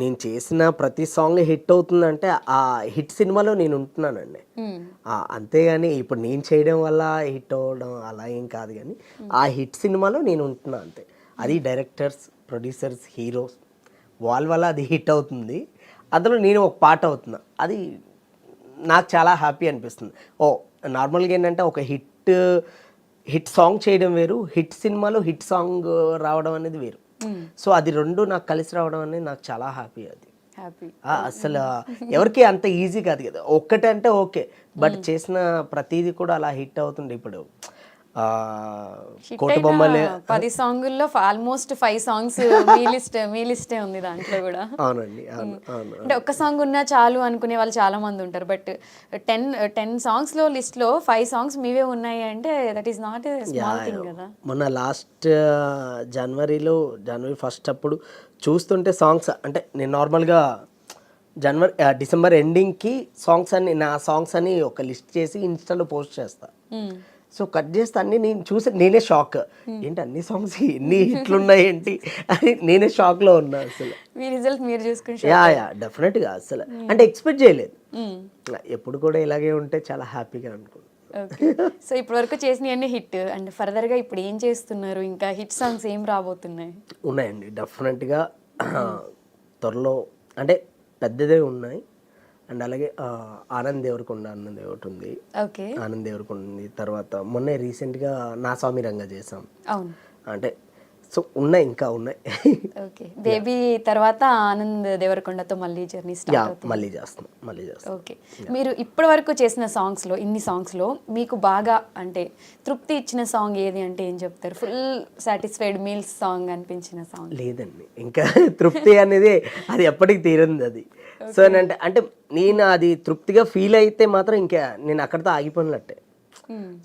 నేను చేసిన ప్రతి సాంగ్ హిట్ అవుతుందంటే ఆ హిట్ సినిమాలో నేను ఉంటున్నానండి. అంతేగాని ఇప్పుడు నేను చేయడం వల్ల హిట్ అవ్వడం అలా ఏం కాదు కానీ ఆ హిట్ సినిమాలో నేను ఉంటున్నా అంతే. అది డైరెక్టర్స్ ప్రొడ్యూసర్స్ హీరోస్ వాళ్ళ వల్ల అది హిట్ అవుతుంది. అందులో నేను ఒక పార్ట్ అవుతున్నా. అది నాకు చాలా హ్యాపీ అనిపిస్తుంది. ఓ నార్మల్గా ఏంటంటే ఒక హిట్ హిట్ సాంగ్ చేయడం వేరు హిట్ సినిమాలో హిట్ సాంగ్ రావడం అనేది వేరు. సో అది రెండు నాకు కలిసి రావడం అనేది నాకు చాలా హ్యాపీ అది. అసలు ఎవరికి అంత ఈజీ కాదు కదా. ఒక్కటే అంటే ఓకే. బట్ చేసిన ప్రతిదీ కూడా అలా హిట్ అవుతుంది ఇప్పుడు. కోటి బొమ్మలే. పది సాంగుల్లో ఆల్మోస్ట్ ఫైవ్ సాంగ్స్ మీ లిస్ట్ మీ లిస్టే ఉంది దాంట్లో కూడా. అవునండి అవును అవును అంటే ఒక్క సాంగ్ ఉన్నా చాలు అనుకునే వాళ్ళు చాలా మంది ఉంటారు బట్ టెన్ టెన్ సాంగ్స్లో లిస్ట్లో ఫైవ్ సాంగ్స్ మీవే ఉన్నాయి అంటే that is not small thing కదా. మొన్న లాస్ట్ జనవరిలో జనవరి ఫస్ట్ అప్పుడు చూస్తుంటే సాంగ్స్ అంటే నేను నార్మల్గా జనవరి డిసెంబర్ ఎండింగ్కి సాంగ్స్ అన్ని నా సాంగ్స్ అని ఒక లిస్ట్ చేసి ఇన్స్టాలో పోస్ట్ చేస్తా. Hmm. సో కట్ చేస్తే అన్ని నేను చూసి నేనే షాక్ ఏంటి అన్ని సాంగ్స్ ఎన్ని ఇట్లున్నాయి ఏంటి అని నేనే షాక్లో ఉన్నా అసలు. మీ రిజల్ట్ మీరు చూసుకుని యా యా డెఫినెట్గా అసలు. అంటే ఎక్స్పెక్ట్ చేయలేదు. ఎప్పుడు కూడా ఇలాగే ఉంటే చాలా హ్యాపీగా అనుకుంటున్నాను సో ఇప్పటి వరకు చేసినవన్నీ హిట్ అండ్ ఫర్దర్గా ఇప్పుడు ఏం చేస్తున్నారు? ఇంకా హిట్ సాంగ్స్ ఏం రాబోతున్నాయి? ఉన్నాయండి. డెఫినెట్గా త్వరలో అంటే పెద్దదే ఉన్నాయి. అండ్ అలాగే ఆనంద్ దేవరకొండ అన్నది ఒకటి ఉంది. ఆనంద్ దేవరకొండ ఉంది. తర్వాత మొన్నే రీసెంట్గా నా స్వామి రంగ చేసాం అంటే సో ఉన్నాయి ఇంకా ఉన్నాయి. ఓకే. బేబీ తర్వాత ఆనంద్ దేవరకొండతో మళ్ళీ జర్నీ స్టార్ట్ మళ్ళీ చేస్తున్నాం మళ్ళీ చేస్తాం. ఓకే. మీరు ఇప్పటి వరకు చేసిన సాంగ్స్లో ఇన్ని సాంగ్స్లో మీకు బాగా అంటే తృప్తి ఇచ్చిన సాంగ్ ఏది అంటే ఏం చెప్తారు? ఫుల్ సాటిస్ఫైడ్ మీల్స్ సాంగ్ అనిపించిన సాంగ్. లేదండి. ఇంకా తృప్తి అనేది అది ఎప్పటికి తీరంది అది. సో అంటే అంటే నేను అది తృప్తిగా ఫీల్ అయితే మాత్రం ఇంకా నేను అక్కడితో ఆగిపోయినట్టే.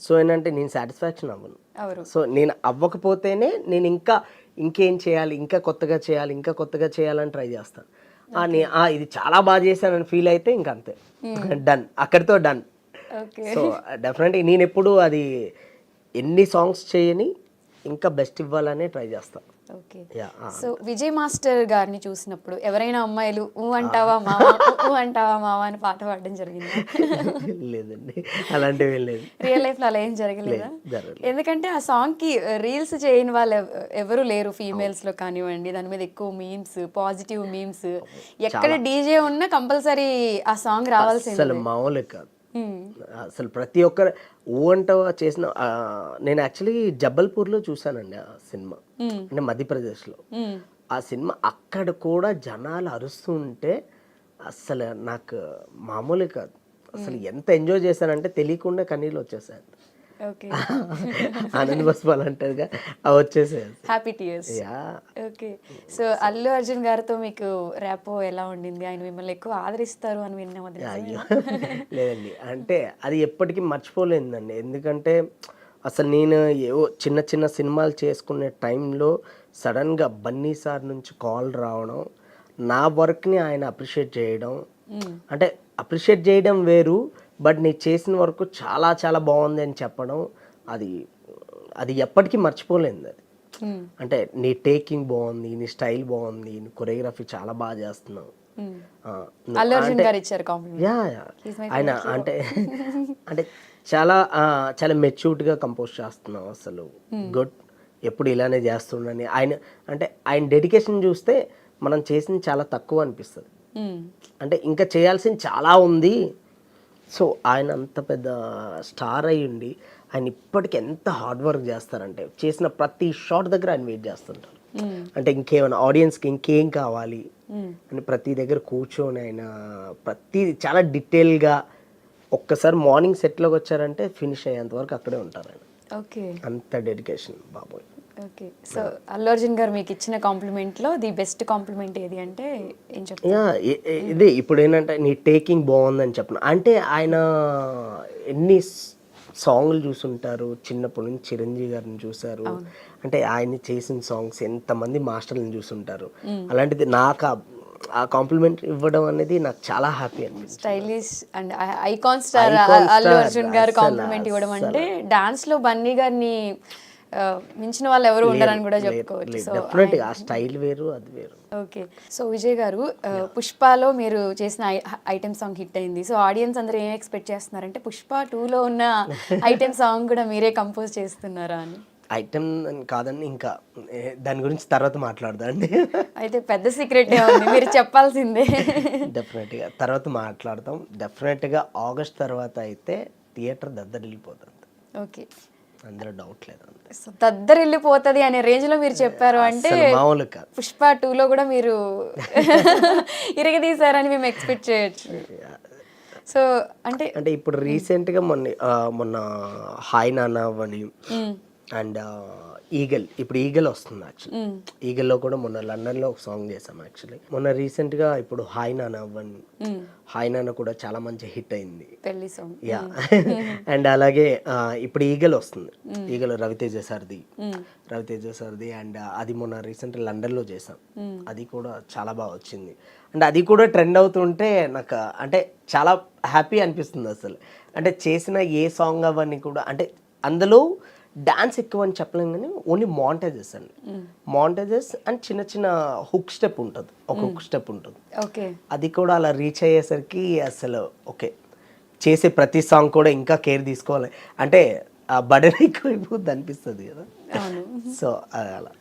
సో ఏంటంటే నేను సాటిస్ఫాక్షన్ అవ్వను. సో నేను అవ్వకపోతేనే నేను ఇంకా ఇంకేం చేయాలి ఇంకా కొత్తగా చేయాలి ఇంకా కొత్తగా చేయాలని ట్రై చేస్తాను. ఇది చాలా బాగా చేశానని ఫీల్ అయితే ఇంక అంతే. డన్. అక్కడితో డన్. ఓకే. సో డెఫినెట్గా నేను ఎప్పుడు అది ఎన్ని సాంగ్స్ చేయని ఇంకా బెస్ట్ ఇవ్వాలనే ట్రై చేస్తాను. ఓకే సో విజయ్ మాస్టర్ గారిని చూసినప్పుడు ఎవరైనా అమ్మాయిలు ఊ అంటావా మావా? ఊ అంటావా మావా అని పాట పాడడం జరిగింది? లేదండి. అలాంటివి లేదు. రియల్ లైఫ్లో అలా ఏం జరగలేదా. ఎందుకంటే ఆ సాంగ్కి రీల్స్ చేయని వాళ్ళు ఎవ- ఎవరు లేరు ఫీమేల్స్లో కానివ్వండి దాని మీద ఎక్కువ మీమ్స్ పాజిటివ్ మీమ్స్ ఎక్కడ డీజే ఉన్నా కంపల్సరీ ఆ సాంగ్ రావాల్సింది. అసలు మామూలు కాదు. అసలు ప్రతి ఒక్కరు ఊ అంట చేసిన నేను యాక్చువల్లీ జబ్బల్పూర్లో చూశానండి ఆ సినిమా. అంటే మధ్యప్రదేశ్లో. ఆ సినిమా అక్కడ కూడా జనాలు అరుస్తుంటే అసలు నాకు మామూలు కాదు. అసలు ఎంత ఎంజాయ్ చేశానంటే తెలియకుండా కన్నీళ్ళు వచ్చేసాను ఆనంద్ బస్వాల్ అంటారుగా అవి వచ్చేసాయి. Happy tears yeah. Okay. So Allu Arjun గారితో మీకు ర్యాపో ఎలా ఉండింది? ఆయన మిమ్మల్ని ఎక్కువ ఆదరిస్తారు అని విన్నాం అది నిజమేనా? లేదండి. అంటే అది ఎప్పటికీ మర్చిపోలేదండి. ఎందుకంటే అసలు నేను ఏవో చిన్న చిన్న సినిమాలు చేసుకునే టైంలో సడన్గా బన్నీ సార్ నుంచి కాల్ రావడం నా వర్క్ని ఆయన అప్రిషియేట్ చేయడం. అంటే అప్రిషియేట్ చేయడం వేరు బట్ నేను చేసిన వర్క్ చాలా చాలా బాగుంది అని చెప్పడం అది అది ఎప్పటికీ మర్చిపోలేదు అది. అంటే నీ టేకింగ్ బాగుంది నీ స్టైల్ బాగుంది నీ కొరియోగ్రఫీ చాలా బాగా చేస్తున్నావు. ఆయన అంటే అంటే చాలా చాలా మెచ్యూర్డ్గా కంపోజ్ చేస్తున్నావు అసలు. గుడ్. ఎప్పుడు ఇలానే చేస్తుండని. ఆయన అంటే ఆయన డెడికేషన్ చూస్తే మనం చేసింది చాలా తక్కువ అనిపిస్తుంది. అంటే ఇంకా చేయాల్సింది చాలా ఉంది. సో ఆయన అంత పెద్ద స్టార్ అయి ఉండి ఆయన ఇప్పటికి ఎంత హార్డ్ వర్క్ చేస్తారంటే చేసిన ప్రతి షాట్ దగ్గర ఆయన వెయిట్ చేస్తుంటారు. అంటే ఇంకేమైనా ఆడియన్స్కి ఇంకేం కావాలి అని ప్రతి దగ్గర కూర్చొని ఆయన ప్రతి చాలా డీటెయిల్గా ఒక్కసారి మార్నింగ్ సెట్లోకి వచ్చారంటే ఫినిష్ అయ్యేంత వరకు అక్కడే ఉంటారు ఆయన. ఓకే. అంత డెడికేషన్ బాబోయ్. ఓకే. సో అల్లు అర్జున్ గారు మీకు ఇచ్చిన కాంప్లిమెంట్లో ది బెస్ట్ కాంప్లిమెంట్ ఏది అంటే ఏం ఇ- ఇదే ఇప్పుడు ఏంటంటే నీ టేకింగ్ బాగుందని చెప్పను. అంటే ఆయన ఎన్ని సాంగ్లు చూసుంటారు? చిన్నప్పటి నుంచి చిరంజీవి గారిని చూశారు. అంటే ఆయన చేసిన సాంగ్స్ ఎంతమంది మాస్టర్లను చూసుంటారు? అలాంటిది నాకు ఆ- కాంప్లిమెంట్ ఇవ్వడం అనేది నాకు చాలా హ్యాపీ అనిపిస్తుంది. Stylish and icon star Allu Arjun garu compliment ఇవ్వడం అంటే డాన్స్లో బన్నీ గారిని మించిన వాళ్ళు ఎవరు ఉండరని కూడా చెప్పుకోవచ్చు. సో ఆ స్టైల్ వేరు అది వేరు. ఓకే. సో విజయ్ గారు పుష్పలో మీరు చేసిన ఐటెం సాంగ్ హిట్ అయింది. సో ఆడియన్స్ అందరూ ఏం ఎక్స్పెక్ట్ చేస్తున్నారంటే పుష్ప టూలో ఉన్న ఐటెం సాంగ్ కూడా మీరే కంపోజ్ చేస్తున్నారా అని. ఐటమ్ కాదండి ఇంకా దాని గురించి తర్వాత మాట్లాడదాండి అయితే పెద్ద సీక్రెట్ ఉంది మీరు చెప్పాల్సిందే. డెఫినెట్గా తర్వాత మాట్లాడతాం డెఫినెట్గా ఆగస్ట్ తర్వాత అయితే థియేటర్ దద్దరిల్లిపోతుంది. ఓకే. అందులో డౌట్ లేదు సో దద్దరిల్లిపోతుంది అనే రేంజ్లో మీరు చెప్పారు అంటే మామూలు కాదు. పుష్ప టూలో కూడా మీరు ఇరగదీశారని మేము ఎక్స్పెక్ట్ చేయొచ్చు. సో అంటే అంటే ఇప్పుడు రీసెంట్గా మొన్న మొన్న హాయ్ నాన్న అని అండ్ ఈగల్. ఇప్పుడు ఈగల్ వస్తుంది యాక్చువల్లీ ఈగల్లో కూడా మొన్న లండన్లో ఒక సాంగ్ చేసాం యాక్చువల్లీ మొన్న రీసెంట్గా ఇప్పుడు హాయ్ నాన్న వన్ హాయ్ నాన్న కూడా చాలా మంచి హిట్ అయింది. యా. అండ్ అలాగే ఇప్పుడు ఈగల్ వస్తుంది. ఈగల్ రవితేజ సార్ది. రవితేజ సార్ది అండ్ అది మొన్న రీసెంట్ లండన్లో చేసాం అది కూడా చాలా బాగా వచ్చింది. అండ్ అది కూడా ట్రెండ్ అవుతుంటే నాకు అంటే చాలా హ్యాపీ అనిపిస్తుంది అసలు. అంటే చేసిన ఏ సాంగ్ అవన్నీ కూడా అంటే అందులో డాన్స్ ఎక్కువ అని చెప్పలేం కానీ ఓన్లీ మాంటేజెస్ అండి. మాంటేజెస్ అండ్ చిన్న చిన్న హుక్ స్టెప్ ఉంటుంది. ఒక హుక్ స్టెప్ ఉంటుంది. ఓకే. అది కూడా అలా రీచ్ అయ్యేసరికి అసలు ఓకే. చేసే ప్రతి సాంగ్ కూడా ఇంకా కేర్ తీసుకోవాలి. అంటే ఆ బడన్ ఎక్కువైపోద్ది అనిపిస్తుంది కదా. సో అలా.